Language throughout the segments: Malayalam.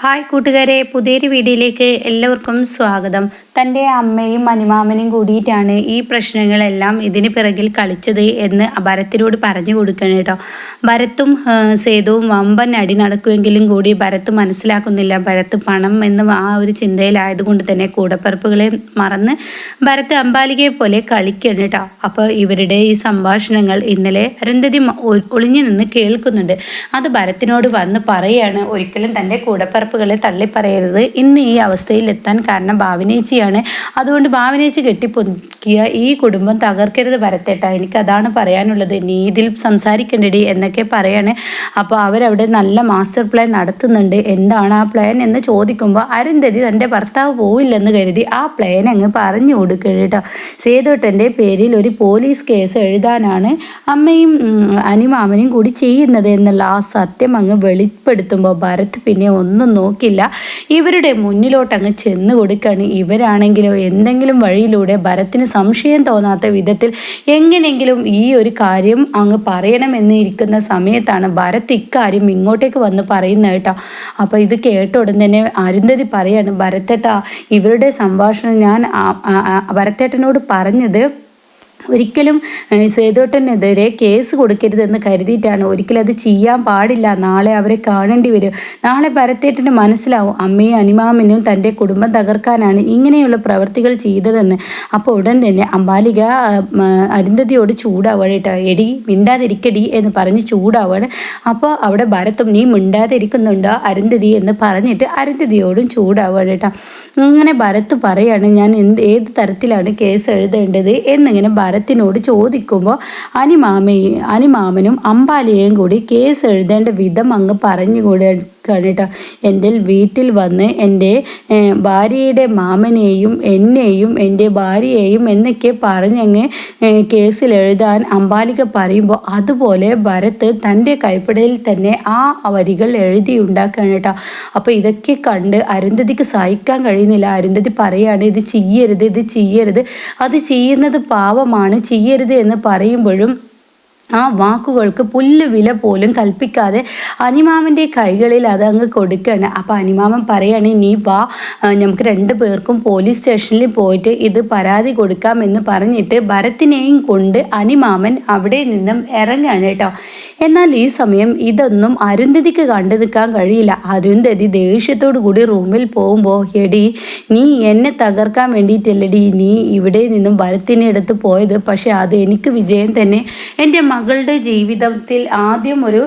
ഹായ് കൂട്ടുകാരെ പുതിയൊരു വീഡിയോയിലേക്ക് എല്ലാവർക്കും സ്വാഗതം. തന്റെ അമ്മയും അനുമാമനും കൂടിയിട്ടാണ് ഈ പ്രശ്നങ്ങളെല്ലാം ഇതിന് പിറകിൽ കളിച്ചത് എന്ന് ഭരത്തിനോട് പറഞ്ഞു കൊടുക്കണം കേട്ടോ. ഭരത്തും സേതുവും വമ്പൻ അടി നടക്കുമെങ്കിലും കൂടി ഭരത്ത് മനസ്സിലാക്കുന്നില്ല. ഭരത്ത് പണം എന്ന് ആ ഒരു ചിന്തയിലായതുകൊണ്ട് തന്നെ കൂടപ്പറപ്പുകളെ മറന്ന് ഭരത്ത് അമ്പാലികയെ പോലെ കളിക്കണം കേട്ടോ. അപ്പോൾ ഇവരുടെ ഈ സംഭാഷണങ്ങൾ ഇന്നലെ അരുന്ധതി ഒളിഞ്ഞു നിന്ന് കേൾക്കുന്നുണ്ട്. അത് ഭരത്തിനോട് വന്ന് പറയുകയാണ്. ഒരിക്കലും തന്റെ കൂടപ്പറപ്പ് തള്ളി തള്ളിപ്പറയരുത്. ഇന്ന് ഈ അവസ്ഥയിൽ എത്താൻ കാരണം ഭാവനേച്ചിയാണ്. അതുകൊണ്ട് ഭാവനേച്ചി കെട്ടിപ്പൊക്കിയ ഈ കുടുംബം തകർക്കരുത് വരത്തേട്ട എനിക്കതാണ് പറയാനുള്ളത്. നീ ഇതിൽ സംസാരിക്കേണ്ടടി എന്നൊക്കെ പറയാണ്. അപ്പോൾ അവരവിടെ നല്ല മാസ്റ്റർ പ്ലാൻ നടത്തുന്നുണ്ട്. എന്താണ് ആ പ്ലാൻ എന്ന് ചോദിക്കുമ്പോൾ അരുന്ധതി തന്റെ ഭർത്താവ് പോവില്ലെന്ന് കരുതി ആ പ്ലാൻ അങ്ങ് പറഞ്ഞു കൊടുക്കുക കേട്ടോ. സേതോട്ടന്റെ പേരിൽ ഒരു പോലീസ് കേസ് എഴുതാനാണ് അമ്മയും അനിമാമനും കൂടി ചെയ്യുന്നത് എന്നുള്ള ആ സത്യം അങ്ങ് വെളിപ്പെടുത്തുമ്പോൾ ഭരത് പിന്നെ ഒന്നും നോക്കില്ല. ഇവരുടെ മുന്നിലോട്ട് അങ്ങ് ചെന്ന് കൊടുക്കുകയാണ്. ഇവരാണെങ്കിലോ എന്തെങ്കിലും വഴിയിലൂടെ ഭരത്തിന് സംശയം തോന്നാത്ത വിധത്തിൽ എങ്ങനെയെങ്കിലും ഈ ഒരു കാര്യം അങ്ങ് പറയണമെന്ന് ഇരിക്കുന്ന സമയത്താണ് ഭരത് ഇക്കാര്യം ഇങ്ങോട്ടേക്ക് വന്ന് പറയുന്നത് കേട്ടോ. അപ്പോൾ ഇത് കേട്ട ഉടൻ തന്നെ അരുന്ധതി പറയാണ് ഭരത്തേട്ടാ ഇവരുടെ സംഭാഷണം ഞാൻ ഭരത്തേട്ടനോട് പറഞ്ഞത് ഒരിക്കലും സേതുട്ടനെതിരെ കേസ് കൊടുക്കരുതെന്ന് കരുതിയിട്ടാണ് ഒരിക്കലും അത് ചെയ്യാൻ പാടില്ല. നാളെ അവരെ കാണേണ്ടി വരും. നാളെ പരത്തേറ്റിന് മനസ്സിലാവും അമ്മയും അനിമാമനും തന്റെ കുടുംബം തകർക്കാനാണ് ഇങ്ങനെയുള്ള പ്രവർത്തികൾ ചെയ്തതെന്ന്. അപ്പോൾ ഉടൻ തന്നെ അമ്പാലിക അരുന്ധതിയോട് ചൂടാവുകയാണ് കേട്ടോ. എടി മിണ്ടാതിരിക്കടി എന്ന് പറഞ്ഞ് ചൂടാവുകയാണ് അപ്പോൾ അവിടെ ഭരത്തും നീ മിണ്ടാതിരിക്കുന്നുണ്ടോ അരുന്ധതി? എന്ന് പറഞ്ഞിട്ട് അരുന്ധതിയോടും ചൂടാവുകയാണ് കേട്ടോ. ഇങ്ങനെ ഭരത്ത് പറയാണ് ഞാൻ എന്ത് ഏത് തരത്തിലാണ് കേസ് എഴുതേണ്ടത്? എന്നിങ്ങനെ ഭരത്തിനോട് ചോദിക്കുമ്പോൾ അനിമാമയും അനിമാമനും അമ്പാലിയെയും കൂടി കേസ് എഴുതേണ്ട വിധം അങ്ങ് പറഞ്ഞുകൂടെ കേട്ടോ. എന്റെ വീട്ടിൽ വന്ന് എന്റെ ഭാര്യയുടെ മാമനെയും എന്നെയും എന്റെ ഭാര്യയെയും എന്നൊക്കെ പറഞ്ഞങ്ങ് കേസിൽ എഴുതാൻ അമ്പാലിക പറയുമ്പോൾ അതുപോലെ ഭരത് തന്റെ കൈപ്പടയിൽ തന്നെ ആ വരികൾ എഴുതി ഉണ്ടാക്കുകയാണ് കേട്ടോ. അപ്പോൾ ഇതൊക്കെ കണ്ട് അരുന്ധതിക്ക് സഹിക്കാൻ കഴിയുന്നില്ല. അരുന്ധതി പറയുകയാണ് ഇത് ചെയ്യരുത് ഇത് ചെയ്യരുത്. അത് ചെയ്യുന്നത് പാവമാണ് ചെയ്യരുത് എന്ന് പറയുമ്പോഴും ആ വാക്കുകൾക്ക് പുല്ല് വില പോലും കൽപ്പിക്കാതെ അനിമാമന്റെ കൈകളിൽ അത് അങ്ങ് കൊടുക്കുകയാണ്. അപ്പോൾ അനിമാമൻ പറയുകയാണ് നീ വാ നമുക്ക് രണ്ട് പേർക്കും പോലീസ് സ്റ്റേഷനിൽ പോയിട്ട് ഇത് പരാതി കൊടുക്കാമെന്ന് പറഞ്ഞിട്ട് ഭരത്തിനെയും കൊണ്ട് അനിമാമൻ അവിടെ നിന്നും ഇറങ്ങുകയാണ് കേട്ടോ. എന്നാൽ ഈ സമയം ഇതൊന്നും അരുന്ധതിക്ക് കണ്ടു നിൽക്കാൻ കഴിയില്ല. അരുന്ധതി ദേഷ്യത്തോടു കൂടി റൂമിൽ പോകുമ്പോൾ എടി നീ എന്നെ തകർക്കാൻ വേണ്ടിയിട്ടല്ലടി നീ ഇവിടെ നിന്നും ഭരത്തിന്റെ അടുത്ത് പോയത്. പക്ഷേ അത് എനിക്ക് വിജയം തന്നെ. എന്റെ മകളുടെ ജീവിതത്തിൽ ആദ്യം ഒരു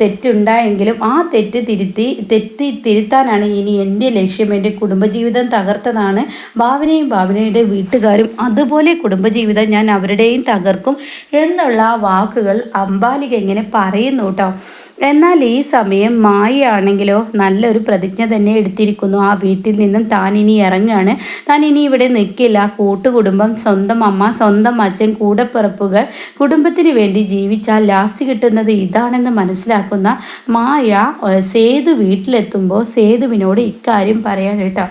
തെറ്റുണ്ടായെങ്കിലും ആ തെറ്റ് തിരുത്തി തെറ്റി തിരുത്താനാണ് ഇനി എന്റെ ലക്ഷ്യം. എന്റെ കുടുംബജീവിതം തകർത്തതാണ്. ഭാവനയും ഭാവനയുടെ വീട്ടുകാരും അതുപോലെ കുടുംബജീവിതം ഞാൻ അവരുടെയും തകർക്കും എന്നുള്ള വാക്കുകൾ അമ്പാലിക ഇങ്ങനെ പറയുന്നു കേട്ടോ. എന്നാൽ ഈ സമയം മായയാണെങ്കിലോ നല്ലൊരു പ്രതിജ്ഞ തന്നെ എടുത്തിരിക്കുന്നു. ആ വീട്ടിൽ നിന്നും താൻ ഇനി ഇറങ്ങുകയാണ് താൻ ഇനി ഇവിടെ നിൽക്കില്ല. കൂട്ടുകുടുംബം സ്വന്തം അമ്മ സ്വന്തം അച്ഛൻ കൂടപ്പിറപ്പുകൾ. കുടുംബത്തിന് വേണ്ടി ജീവിച്ചാൽ ലാസ്റ്റ് കിട്ടുന്നത് ഇതാണെന്ന് മനസ്സിലാക്കുന്ന മായ സേതു വീട്ടിലെത്തുമ്പോൾ സേതുവിനോട് ഇക്കാര്യം പറയാൻ കേട്ടോ.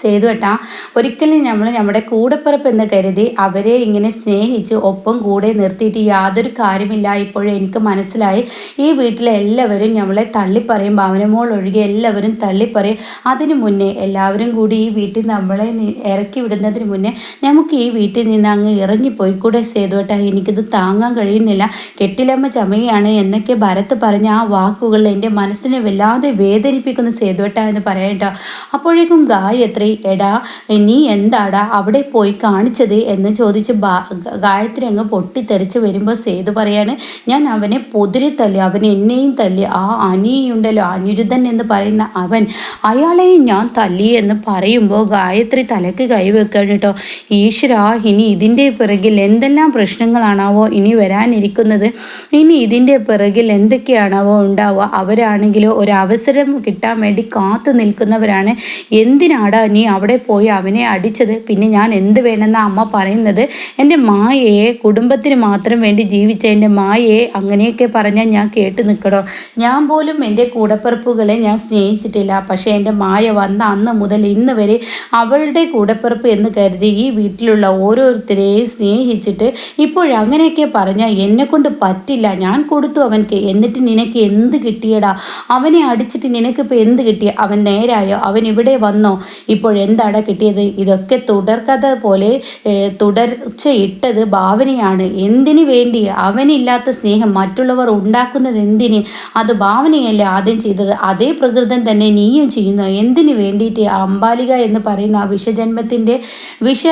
സേതുവേട്ടാ ഒരിക്കലും നമ്മൾ നമ്മുടെ കൂടെപ്പിറപ്പ് എന്ന് കരുതി അവരെ ഇങ്ങനെ സ്നേഹിച്ച് ഒപ്പം കൂടെ നിർത്തിയിട്ട് യാതൊരു കാര്യമില്ല. ഇപ്പോഴും എനിക്ക് മനസ്സിലായി. ഈ വീട്ടിലെ എല്ലാവരും നമ്മളെ തള്ളിപ്പറയും ഭവനമോൾ ഒഴികെ എല്ലാവരും തള്ളിപ്പറയും. അതിനു മുന്നേ എല്ലാവരും കൂടി ഈ വീട്ടിൽ നമ്മളെ ഇറക്കി വിടുന്നതിന് മുന്നേ നമുക്ക് ഈ വീട്ടിൽ നിന്ന് അങ്ങ് ഇറങ്ങിപ്പോയി കൂടെ സേതുവേട്ടാ എനിക്കിത് താങ്ങാൻ കഴിയുന്നില്ല. കെട്ടിലമ്മ ചമയാണ് എന്നൊക്കെ ഭരത്ത് പറഞ്ഞ ആ വാക്കുകൾ എന്റെ മനസ്സിനെ വല്ലാതെ വേദനിപ്പിക്കുന്ന സേതുവേട്ട എന്ന് പറയട്ടോ അപ്പോഴേക്കും ഗായത്രി എടാ നീ എന്താടാ അവിടെ പോയി കാണിച്ചത് എന്ന് ചോദിച്ച് ഗായത്രി അങ്ങ് പൊട്ടിത്തെറിച്ച് വരുമ്പോൾ സേതു പറയാണ് ഞാൻ അവനെ പൊതിരി തല്ലി അവൻ എന്നെയും തല്ലി ആ അനിയുണ്ടല്ലോ അനിരുദ്ധൻ എന്ന് പറയുന്ന അവൻ അയാളെയും ഞാൻ തല്ലി എന്ന് പറയുമ്പോൾ ഗായത്രി തലക്ക് കൈവെക്കാണ് കേട്ടോ. ഈശ്വര ഇനി ഇതിന്റെ പിറകിൽ എന്തെല്ലാം പ്രശ്നങ്ങളാണാവോ ഇനി വരാനിരിക്കുന്നത്? ഇനി ഇതിന്റെ പിറകിൽ എന്തൊക്കെയാണാവോ ഉണ്ടാവുക? അവരാണെങ്കിലോ ഒരവസരം കിട്ടാൻ വേണ്ടി കാത്തു നിൽക്കുന്നവരാണ്. എന്തിനാടാ നീ അവിടെ പോയി അവനെ അടിച്ചത്. പിന്നെ ഞാൻ എന്ത് വേണമെന്ന അമ്മ പറയുന്നത്? എന്റെ മായയെ കുടുംബത്തിന് മാത്രം വേണ്ടി ജീവിച്ച എന്റെ മായയെ അങ്ങനെയൊക്കെ പറഞ്ഞാൽ ഞാൻ കേട്ട് നിൽക്കണോ? ഞാൻ പോലും എന്റെ കൂടപ്പിറപ്പുകളെ ഞാൻ സ്നേഹിച്ചിട്ടില്ല. പക്ഷേ എന്റെ മായ വന്ന അന്ന് മുതൽ ഇന്ന് വരെ അവളുടെ കൂടപ്പിറപ്പ് എന്ന് കരുതി ഈ വീട്ടിലുള്ള ഓരോരുത്തരെയും സ്നേഹിച്ചിട്ട് ഇപ്പോഴങ്ങനെയൊക്കെ പറഞ്ഞാൽ എന്നെ കൊണ്ട് പറ്റില്ല. ഞാൻ കൊടുത്തു അവൻക്ക്. എന്നിട്ട് നിനക്ക് എന്ത് കിട്ടിയടാ? അവനെ അടിച്ചിട്ട് നിനക്കിപ്പോൾ എന്ത് കിട്ടിയ അവൻ നേരായോ? അവൻ ഇവിടെ വന്നോ? ഇപ്പോഴെന്താടാ കിട്ടിയത്? ഇതൊക്കെ തുടർക്കഥ പോലെ തുടർച്ച ഇട്ടത് ഭാവനയാണ്. എന്തിനു വേണ്ടി? അവനില്ലാത്ത സ്നേഹം മറ്റുള്ളവർ ഉണ്ടാക്കുന്നത് എന്തിന്? അത് ഭാവനയല്ലേ ആദ്യം ചെയ്തത്? അതേ പ്രകൃതം തന്നെ നീയും ചെയ്യുന്നു. എന്തിനു വേണ്ടിയിട്ട് അമ്പാലിക എന്ന് പറയുന്ന ആ വിഷജന്മത്തിന്റെ വിഷ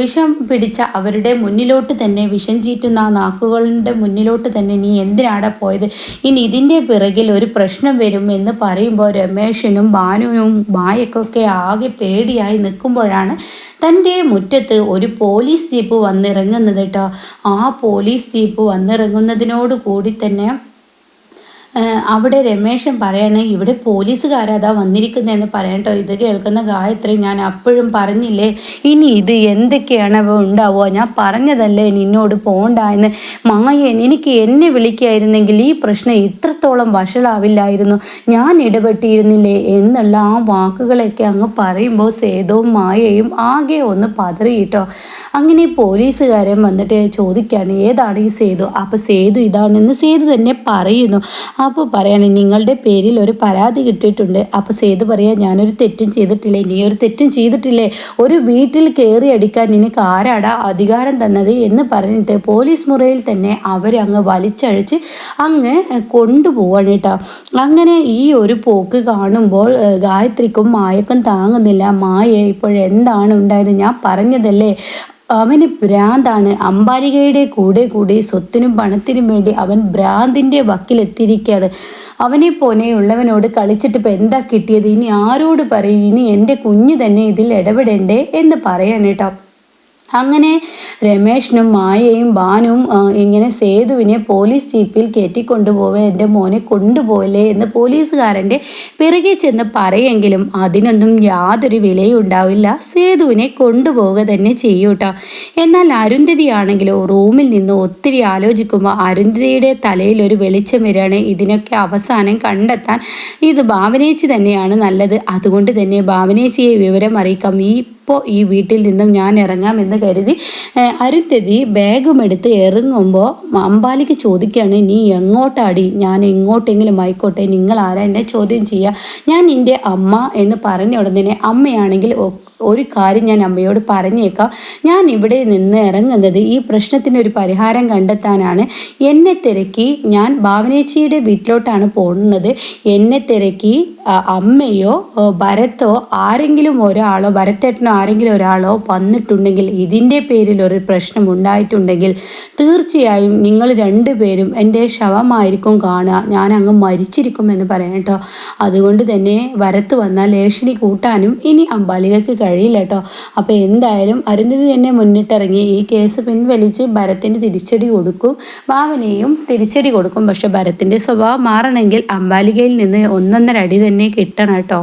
വിഷം പിടിച്ച അവരുടെ മുന്നിലോട്ട് തന്നെ വിഷം ചീറ്റുന്ന ആ നാക്കുകളുടെ മുന്നിലോട്ട് തന്നെ നീ എന്തിനാണ് പോയത്? ഇനി ഇതിന്റെ പിറകിൽ ഒരു പ്രശ്നം വരും എന്ന് പറയുമ്പോൾ രമേശനും ഭാനുവിനും മായക്കൊക്കെ ആകെ പേടിയായി നിൽക്കുമ്പോഴാണ് തന്റെ മുറ്റത്ത് ഒരു പോലീസ് ജീപ്പ് വന്നിറങ്ങുന്നത് കേട്ടോ. ആ പോലീസ് ജീപ്പ് വന്നിറങ്ങുന്നതിനോട് കൂടി തന്നെ അവിടെ രമേശൻ പറയാണ് ഇവിടെ പോലീസുകാരതാ വന്നിരിക്കുന്നതെന്ന് പറയട്ടോ ഇത് കേൾക്കുന്ന ഗായത്രി ഞാൻ അപ്പോഴും പറഞ്ഞില്ലേ ഇനി ഇത് എന്തൊക്കെയാണ് ഉണ്ടാവുക? ഞാൻ പറഞ്ഞതല്ലേ നിന്നോട് പോണ്ട എന്ന്. മായൻ എനിക്ക് എന്നെ വിളിക്കായിരുന്നെങ്കിൽ ഈ പ്രശ്നം ഇത്രത്തോളം വഷളാവില്ലായിരുന്നു. ഞാൻ ഇടപെട്ടിരുന്നില്ലേ? എന്നുള്ള ആ വാക്കുകളൊക്കെ അങ്ങ് പറയുമ്പോൾ സേതവും മായയും ആകെ ഒന്ന് പതറിയിട്ടോ അങ്ങനെ പോലീസുകാരൻ വന്നിട്ട് ചോദിക്കുകയാണ് ഏതാണ് ഈ സേതു? അപ്പോൾ സേതു ഇതാണെന്ന് സേതു തന്നെ പറയുന്നു. അപ്പോൾ പറയാണ് നിങ്ങളുടെ പേരിൽ ഒരു പരാതി കിട്ടിയിട്ടുണ്ട്. അപ്പോൾ സേതു പറയാ ഞാനൊരു തെറ്റും ചെയ്തിട്ടില്ലേ? നീ ഒരു തെറ്റും ചെയ്തിട്ടില്ലേ? ഒരു വീട്ടിൽ കയറി അടിക്കാൻ നിനക്ക് ആരാടാ അധികാരം തന്നത്? എന്ന് പറഞ്ഞിട്ട് പോലീസ് മുറയിൽ തന്നെ അവരങ്ങ് വലിച്ചഴിച്ച് അങ്ങ് കൊണ്ടുപോവാണ് കേട്ടോ. അങ്ങനെ ഈ ഒരു പോക്ക് കാണുമ്പോൾ ഗായത്രിക്കും മായക്കും താങ്ങുന്നില്ല. മായ ഇപ്പോഴെന്താണ് ഉണ്ടായത്? ഞാൻ പറഞ്ഞതല്ലേ. അവന് ഭ്രാന്താണ്. അമ്പാലികയുടെ കൂടെ കൂടി സ്വത്തിനും പണത്തിനും വേണ്ടി അവൻ ഭ്രാന്തിന്റെ വക്കിലെത്തിയിരിക്കുകയാണ് അവനെ പോലെയുള്ളവനോട് കളിച്ചിട്ട് ഇപ്പം എന്താ കിട്ടിയത്? ഇനി ആരോട് പറയും? ഇനി എന്റെ കുഞ്ഞ് തന്നെ ഇതിൽ ഇടപെടണ്ടേ എന്ന് പറയാൻ കേട്ടോ. അങ്ങനെ രമേഷിനും മായയും ബാനും ഇങ്ങനെ സേതുവിനെ പോലീസ് ജീപ്പിൽ കയറ്റിക്കൊണ്ടുപോവേ എന്റെ മോനെ കൊണ്ടുപോകലേ എന്ന് പോലീസുകാരന്റെ പിറകെ ചെന്ന് പറയെങ്കിലും അതിനൊന്നും യാതൊരു വിലയും ഉണ്ടാവില്ല. സേതുവിനെ കൊണ്ടുപോവുക തന്നെ ചെയ്യൂട്ടോ എന്നാൽ അരുന്ധതിയാണെങ്കിലോ റൂമിൽ നിന്ന് ഒത്തിരി ആലോചിക്കുമ്പോൾ അരുന്ധതിയുടെ തലയിൽ ഒരു വെളിച്ചം വരികയാണ്. ഇതിനൊക്കെ അവസാനം കണ്ടെത്താൻ ഇത് ഭാവനേച്ചി തന്നെയാണ് നല്ലത്. അതുകൊണ്ട് തന്നെ ഭാവനേച്ചിയെ വിവരം അറിയിക്കാം ഈ ഇപ്പോൾ ഈ വീട്ടിൽ നിന്നും ഞാൻ ഇറങ്ങാം എന്ന് കരുതി അരുന്ധതി ബാഗും എടുത്ത് ഇറങ്ങുമ്പോൾ അമ്പാലിക്ക് ചോദിക്കുകയാണ് നീ എങ്ങോട്ടാടി? ഞാൻ എങ്ങോട്ടെങ്കിലും ആയിക്കോട്ടെ നിങ്ങൾ ആരാ എന്നെ ചോദ്യം ചെയ്യുക ഞാൻ എന്റെ അമ്മ എന്ന് പറഞ്ഞ ഉടനെ അമ്മയാണെങ്കിൽ ഒരു കാര്യം ഞാൻ അമ്മയോട് പറഞ്ഞേക്കാം. ഞാൻ ഇവിടെ നിന്ന് ഇറങ്ങുന്നത് ഈ പ്രശ്നത്തിന് ഒരു പരിഹാരം കണ്ടെത്താനാണ്. എന്നെ തിരക്കി ഞാൻ ഭാവനേച്ചിയുടെ വീട്ടിലോട്ടാണ് പോകുന്നത്. എന്നെ തിരക്കി അമ്മയോ ഭരത്തോ ആരെങ്കിലും ഒരാളോ ഭരത്തേട്ടനോ ആരെങ്കിലും ഒരാളോ വന്നിട്ടുണ്ടെങ്കിൽ ഇതിന്റെ പേരിൽ ഒരു പ്രശ്നം ഉണ്ടായിട്ടുണ്ടെങ്കിൽ തീർച്ചയായും നിങ്ങൾ രണ്ടുപേരും എന്റെ ശവമായിരിക്കും കാണുക. ഞാൻ അങ്ങ് മരിച്ചിരിക്കും എന്ന് പറയാം കേട്ടോ. അതുകൊണ്ട് തന്നെ വരത്ത് വന്നാൽ ലേഷണി കൂട്ടാനും ഇനി അമ്പാലികയ്ക്ക് കഴിയില്ല കേട്ടോ. അപ്പോൾ എന്തായാലും അരുന്ധതി തന്നെ മുന്നിട്ടിറങ്ങി ഈ കേസ് പിൻവലിച്ച് ഭരത്തിന് തിരിച്ചടി കൊടുക്കും. ഭാവനയും തിരിച്ചടി കൊടുക്കും. പക്ഷെ ഭരത്തിന്റെ സ്വഭാവം മാറണമെങ്കിൽ അമ്പാലികയിൽ നിന്ന് ഒന്നൊന്നര അടി തന്നെ കിട്ടണം കേട്ടോ.